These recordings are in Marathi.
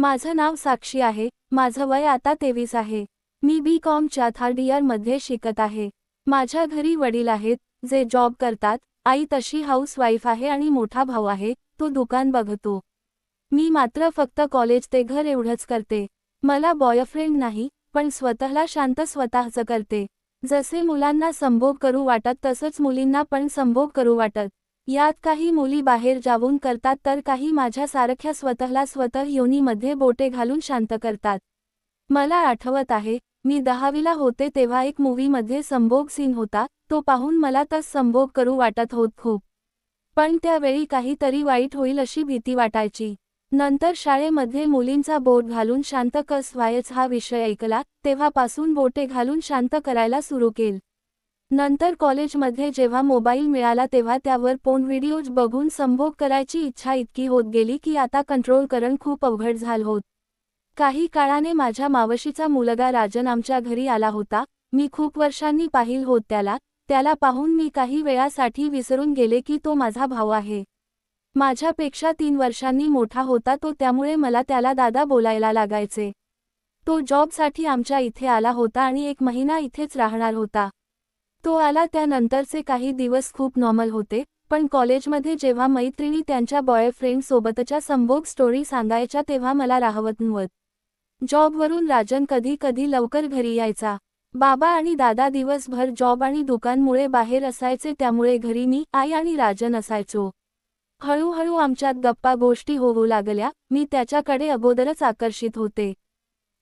माझं नाव साक्षी आहे माझं वय आता तेवीस आहे. मी बी कॉमच्या थर्ड इयरमध्ये शिकत आहे. माझ्या घरी वडील आहेत जे जॉब करतात आई तशी हाऊस वाईफ आहे आणि मोठा भाऊ आहे तो दुकान बघतो. मी मात्र फक्त कॉलेज ते घर एवढंच करते. मला बॉयफ्रेंड नाही पण स्वतःला शांत स्वतःचं करते. जसे मुलांना संभोग करू वाटत तसंच मुलींना पण संभोग करू वाटत. यात काही मुली बाहेर जाऊन करतात तर काही माझ्यासारख्या स्वतःला स्वतः योनीमध्ये बोटे घालून शांत करतात. मला आठवत आहे मी दहावीला होते तेव्हा एक मूवीमध्ये संभोग सीन होता तो पाहून मला तस संभोग करू वाटत होत खूप. पण त्यावेळी काहीतरी वाईट होईल अशी भीती वाटायची. नंतर शाळेमध्ये मुलींचा बोट घालून शांत कस व्हायच हा विषय ऐकला तेव्हापासून बोटे घालून शांत करायला सुरू केल. नंतर कॉलेजमध्ये जेव्हा मोबाईल मिळाला तेव्हा त्यावर पोन व्हिडिओज बघून संभोग करायची इच्छा इतकी होत गेली की आता कंट्रोल करण खूप अवघड झाल होत. काही काळाने माझ्या मावशीचा मुलगा राजन आमच्या घरी आला होता. मी खूप वर्षांनी पाहिल होत त्याला. त्याला पाहून मी काही वेळासाठी विसरून गेले की तो माझा भाऊ आहे. माझ्यापेक्षा तीन वर्षांनी मोठा होता तो त्यामुळे मला त्याला दादा बोलायला लागायचे. तो जॉबसाठी आमच्या इथे आला होता आणि एक महिना इथेच राहणार होता. तो आला त्यानंतरचे काही दिवस खूप नॉर्मल होते पण कॉलेजमध्ये जेव्हा मैत्रिणी त्यांच्या बॉयफ्रेंड सोबतच्या संभोग स्टोरी सांगायच्या तेव्हा मला राहवत नव्हत. जॉबवरून राजन कधी कधी लवकर घरी यायचा. बाबा आणि दादा दिवसभर जॉब आणि दुकानमुळे बाहेर असायचे त्यामुळे घरी मी आई आणि राजन असायचो. हळूहळू आमच्यात गप्पा गोष्टी होऊ लागल्या मी त्याच्याकडे अगोदरच आकर्षित होते.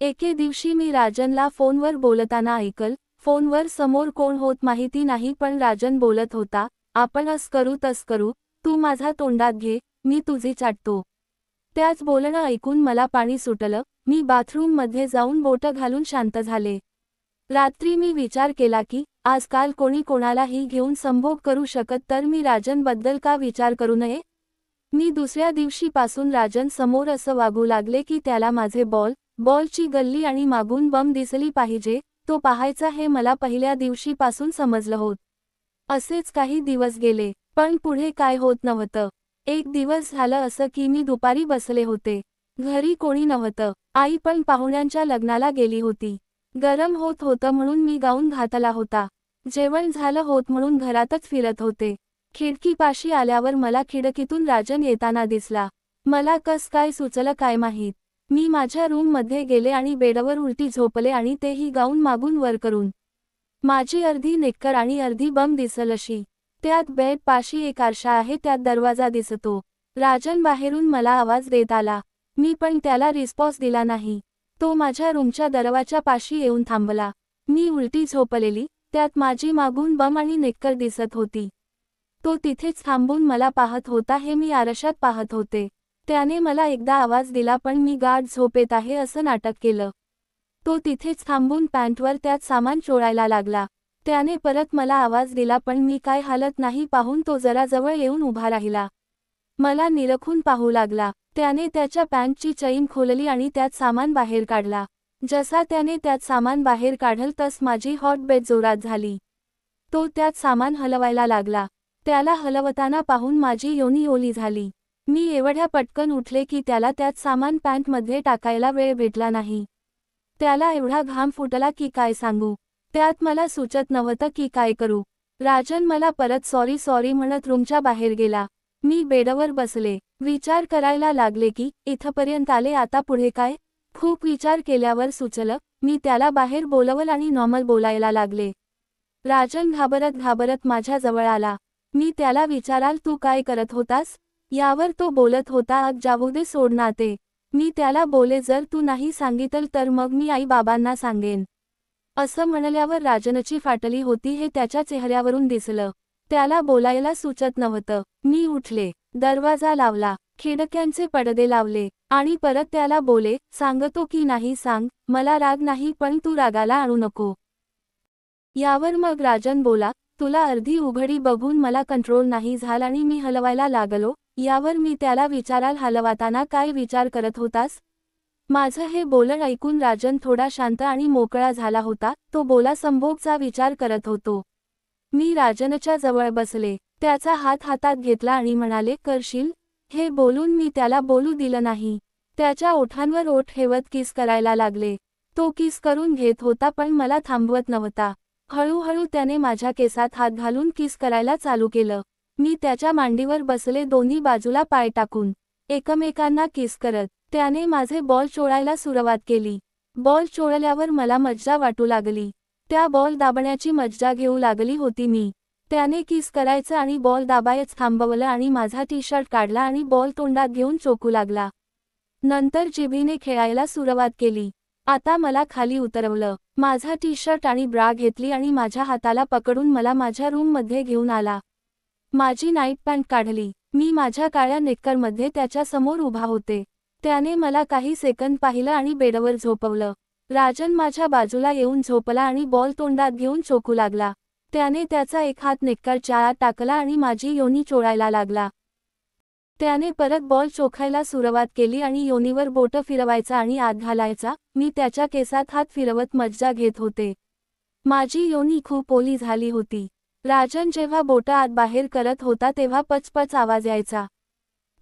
एके दिवशी मी राजनला फोनवर बोलताना ऐकल फोनवर समोर कोण होत माहिती नाही पण राजन बोलत होता आपण अस करू तस करू तू माझा तोंडात घे मी तुझी चाटतो. त्याच बोलणं ऐकून मला पाणी सुटलं मी बाथरूममध्ये जाऊन बोटं घालून शांत झाले. रात्री मी विचार केला की आजकाल कोणी कोणालाही घेऊन संभोग करू शकत तर मी राजनबद्दल का विचार करू नये? मी दुसऱ्या दिवशीपासून राजन समोर असं वागू लागले की त्याला माझे बॉल बॉलची गल्ली आणि मागून बम दिसली पाहिजे तो पाहायचा हे मला पहिल्या दिवशीपासून समजलं होत. असेच काही दिवस गेले पण पुढे काय होत नव्हतं. एक दिवस झालं असं की मी दुपारी बसले होते. घरी कोणी नव्हतं. आई पण पाहुण्यांच्या लग्नाला गेली होती. गरम होत होतं म्हणून मी गाऊन घातला होता. जेवण झालं होत म्हणून घरातच फिरत होते. खिडकीपाशी आल्यावर मला खिडकीतून राजन येताना दिसला. मला कस काय सुचलं काय माहीत. मी माझ्या रूममध्ये गेले आणि बेडवर उलटी झोपले आणि तेही गाऊन मागून वर करून. माझी अर्धी नेक्कर आणि अर्धी बम दिसल अशी. त्यात बेड पाशी एक आरशा आहे त्यात दरवाजा दिसतो. राजन बाहेरून मला आवाज देत आला. मी पण त्याला रिस्पॉन्स दिला नाही. तो माझ्या रूमच्या दरवाच्या पाशी येऊन थांबला. मी उलटी झोपलेली त्यात माझी मागून बम आणि नेक्कर दिसत होती. तो तिथेच थांबून मला पाहत होता हे मी आरशात पाहत होते. त्याने मला एकदा आवाज दिला पण मी गाढ झोपेत आहे असं नाटक केलं. तो तिथेच थांबून पॅन्टवर त्यात सामान चोळायला लागला. त्याने परत मला आवाज दिला पण मी काय हालत नाही पाहून तो जरा जवळ येऊन उभा राहिला. मला निरखून पाहू लागला. त्याने त्याच्या पॅन्टची चैन खोलली आणि त्यात सामान बाहेर काढला. जसा त्याने त्यात सामान बाहेर काढल तस माझी हॉट बेड जोरात झाली. तो त्यात सामान हलवायला लागला. त्याला हलवताना पाहून माझी योनी ओली झाली. मी एवढ्या पटकन उठले की त्याला त्यात सामान पॅन्टमध्ये टाकायला वेळ भेटला नाही. त्याला एवढा घाम फुटला की काय सांगू? त्यात मला सुचत नव्हतं की काय करू. राजन मला परत सॉरी सॉरी म्हणत रूमच्या बाहेर गेला. मी बेडवर बसले. विचार करायला लागले की इथपर्यंत आले आता पुढे काय? खूप विचार केल्यावर सुचलं मी त्याला बाहेर बोलवल आणि नॉर्मल बोलायला लागले. राजन घाबरत घाबरत माझ्याजवळ आला. मी त्याला विचाराल तू काय करत होतास? यावर तो बोलत होता अग जाऊ दे सोडनाते ते मी त्याला बोले जर तू नाही सांगितल तर मग मी आई बाबांना सांगेन. असं म्हणल्यावर राजनची फाटली होती हे त्याच्या चेहऱ्यावरून दिसलं. त्याला बोलायला सुचत नव्हतं. मी उठले. दरवाजा लावला. खिडक्यांचे पडदे लावले. आणि परत त्याला बोले सांगतो की नाही सांग. मला राग नाही पण तू रागाला आणू नको. यावर मग राजन बोला तुला अर्धी उघडी बघून मला कंट्रोल नाही झाला आणि मी हलवायला लागलो यावर मी त्याला विचाराल हलवाताना काय विचार करत होतास? माझं हे बोलण ऐकून राजन थोडा शांत आणि मोकळा झाला होता तो बोला संभोगचा विचार करत होतो. मी राजनच्या जवळ बसले त्याचा हात हातात घेतला आणि म्हणाले करशील हे बोलून मी त्याला बोलू दिलं नाही त्याच्या ओठांवर ओठ ठेवत किस करायला लागले. तो किस करून घेत होता पण मला थांबवत नव्हता. हळूहळू त्याने माझ्या केसात हात घालून किस करायला चालू केलं. मी त्याच्या मांडीवर बसले दोन्ही बाजूला पाय टाकून. एकमेकांना किस करत त्याने माझे बॉल चोळायला सुरुवात केली. बॉल चोळल्यावर मला मज्जा वाटू लागली. त्या बॉल दाबण्याची मज्जा घेऊ लागली होती मी. त्याने किस करायचं आणि बॉल दाबायच थांबवलं आणि माझा टी शर्ट काढला आणि बॉल तोंडात घेऊन चोकू लागला. नंतर जिभीने खेळायला सुरुवात केली. आता मला खाली उतरवलं. माझा टी शर्ट आणि ब्रा घेतली आणि माझ्या हाताला पकडून मला माझ्या रूममध्ये घेऊन आला. माझी नाईट पॅन्ट काढली. मी माझ्या काळ्या नेक्करमध्ये त्याच्यासमोर उभा होते. त्याने मला काही सेकंद पाहिलं आणि बेडवर झोपवलं. राजन माझ्या बाजूला येऊन झोपला आणि बॉल तोंडात घेऊन चोकू लागला. त्याने त्याचा एक हात नेक्करच्या आत टाकला आणि माझी योनी चोळायला लागला. त्याने परत बॉल चोखायला सुरुवात केली आणि योनीवर बोटं फिरवायचा आणि आत घालायचा. मी त्याच्या केसात हात फिरवत मज्जा घेत होते. माझी योनी खूप ओली झाली होती. राजन जेव्हा बोटं आत बाहेर करत होता तेव्हा पचपच आवाज यायचा.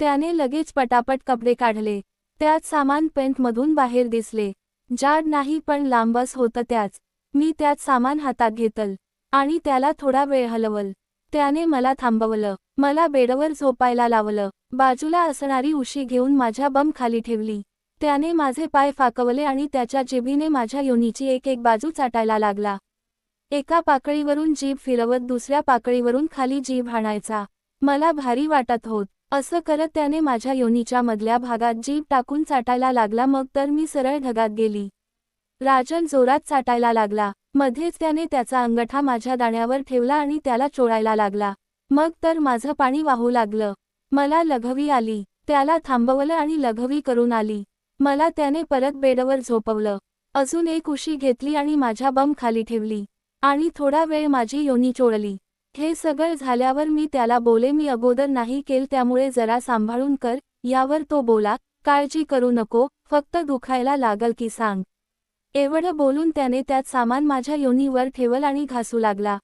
त्याने लगेच पटापट कपडे काढले. त्यात सामान पेंटमधून बाहेर दिसले. जाड नाही पण लांबस होतं त्याच. मी त्यात सामान हातात घेतल आणि त्याला थोडा वेळ हलवल. त्याने मला थांबवलं. मला बेडवर झोपायला लावलं. बाजूला असणारी उशी घेऊन माझ्या बम खाली ठेवली. त्याने माझे पाय फाकवले आणि त्याच्या जिभीने माझ्या योनीची एक एक बाजू चाटायला लागला. एका पाकळीवरून जीभ फिरवत दुसऱ्या पाकळीवरून खाली जीभ हाणायचा. मला भारी वाटत होत. असं करत त्याने माझ्या योनीच्या मधल्या भागात जीभ टाकून चाटायला लागला. मग तर मी सरळ ढगात गेली. राजन जोरात चाटायला लागला. मध्येच त्याने त्याचा अंगठा माझ्या दाण्यावर ठेवला आणि त्याला चोळायला लागला. मग तर माझं पाणी वाहू लागलं. मला लघवी आली. त्याला थांबवलं आणि लघवी करून आली. मला त्याने परत बेडवर झोपवलं. अजून एक उशी घेतली आणि माझ्या बम खाली ठेवली. आणि थोडा वेळ माझी योनी चोळली. हे सगळं झाल्यावर मी त्याला बोले मी अगोदर नाही केल त्यामुळे जरा सांभाळून कर. यावर तो बोला काळजी करू नको फक्त दुखायला लागल की सांग. एवढं बोलून त्याने त्यात सामान माझ्या योनीवर ठेवल आणि घासू लागला.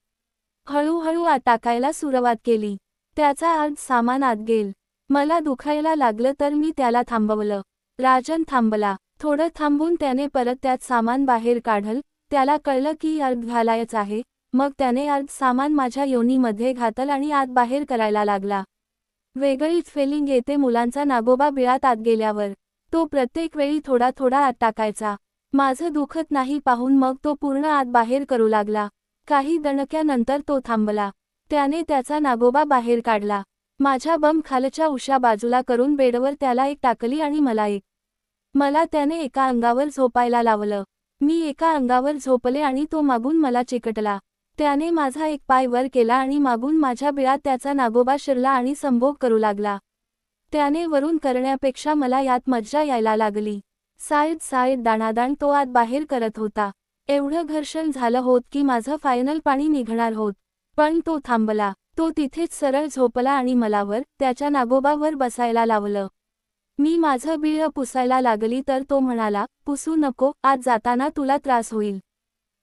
हळूहळू आत टाकायला सुरुवात केली. त्याचा अर्ध सामान आत गेल. मला दुखायला लागलं तर मी त्याला थांबवलं. राजन थांबला. थोडं थांबून त्याने परत त्यात सामान बाहेर काढल. त्याला कळलं की अर्ध घालायच आहे. मग त्याने अर्ध सामान माझ्या योनीमध्ये घातल आणि आत बाहेर करायला लागला. वेगळीच फेलिंग येते मुलांचा नागोबा बिळात आत गेल्यावर. तो प्रत्येक वेळी थोडा थोडा आत टाकायचा. माझं दुखत नाही पाहून मग तो पूर्ण आत बाहेर करू लागला. काही दणक्यानंतर तो थांबला. त्याने त्याचा नागोबा बाहेर काढला. माझ्या बम खालच्या उशा बाजूला करून बेडवर त्याला एक टाकली आणि मला एक. मला त्याने एका अंगावर झोपायला लावलं. मी एका अंगावर झोपले आणि तो मागून मला चिकटला. त्याने माझा एक पाय वर केला आणि मागून माझ्या बिळात त्याचा नागोबा शिरला आणि संभोग करू लागला. त्याने वरून करण्यापेक्षा मला यात मज्जा यायला लागली. साईड साईड दाणादाण तो आत बाहेर करत होता. एवढं घर्षण झालं होत की माझं फायनल पाणी निघणार होत. पण तो थांबला. तो तिथेच सरळ झोपला आणि मलावर त्याच्या नागोबावर बसायला लावलं. मी माझं बिळ पुसायला लागली तर तो म्हणाला पुसू नको आज जाताना तुला त्रास होईल.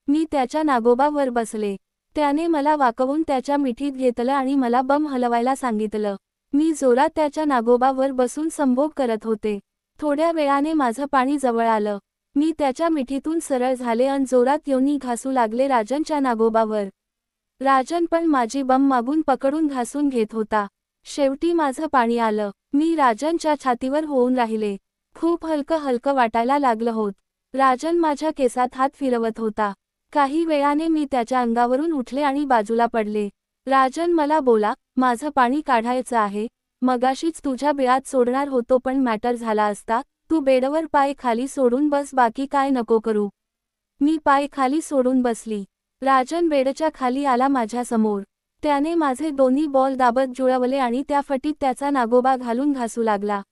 मी त्याच्या नागोबावर बसले. त्याने मला वाकवून त्याच्या मिठीत घेतलं आणि मला बम हलवायला सांगितलं. मी जोरात त्याच्या नागोबावर बसून संभोग करत होते. थोड्या वेळाने माझं पाणी जवळ आलं. मी त्याच्या मिठीतून सरळ झाले अन जोरात योनी घासू लागले राजनच्या नागोबावर. राजन पण माझी बम मागून पकडून घासून घेत होता. शेवटी माझं पाणी आलं. मी राजनच्या छातीवर होऊन राहिले. खूप हलकं हलकं वाटायला लागलं होत. राजन माझ्या केसात हात फिरवत होता. काही वेळाने मी त्याच्या अंगावरून उठले आणि बाजूला पडले. राजन मला बोला माझं पाणी काढायचं आहे. मगाशीच तुझ्या बिळात सोडणार होतो पण मॅटर झाला असता तू बेडवर पाय खाली सोडून बस बाकी काय नको करू. मी पाय खाली सोडून बसली. राजन बेडच्या खाली आला माझ्यासमोर त्याने माझे दोन्ही बॉल दाबत जुळवले आणि त्या फटीत त्याचा नागोबा घालून घासू लागला.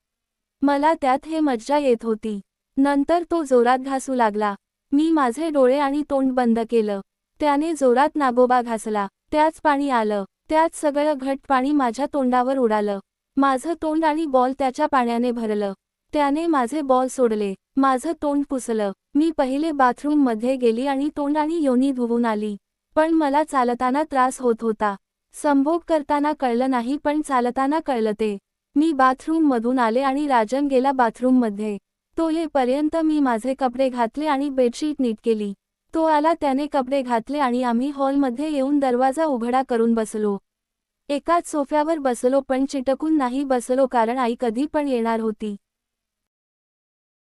मला त्यात हे मज्जा येत होती. नंतर तो जोरात घासू लागला. मी माझे डोळे आणि तोंड बंद केलं. त्याने जोरात नागोबा घासला. त्याच पाणी आलं. त्यात सगळं घट पाणी माझ्या तोंडावर उडालं. माझं तोंड आणि बॉल त्याच्या पाण्याने भरलं. त्याने माझे बॉल सोडले. माझं तोंड पुसलं. मी पहिले बाथरूममध्ये गेली आणि तोंड आणि योनी धुवून आली. पण मला चालताना त्रास होत होता. संभोग करताना कळलं नाही पण चालताना कळलं ते. मी बाथरूममधून आले आणि राजन गेला बाथरूममध्ये तो येपर्यंत मी माझे कपडे घातले आणि बेडशीट नीट केली. तो आला त्याने कपडे घातले आणि आम्ही हॉलमध्ये येऊन दरवाजा उघडा करून बसलो. एकाच सोफ्यावर बसलो पण चिटकून नाही बसलो कारण आई कधी पण येणार होती.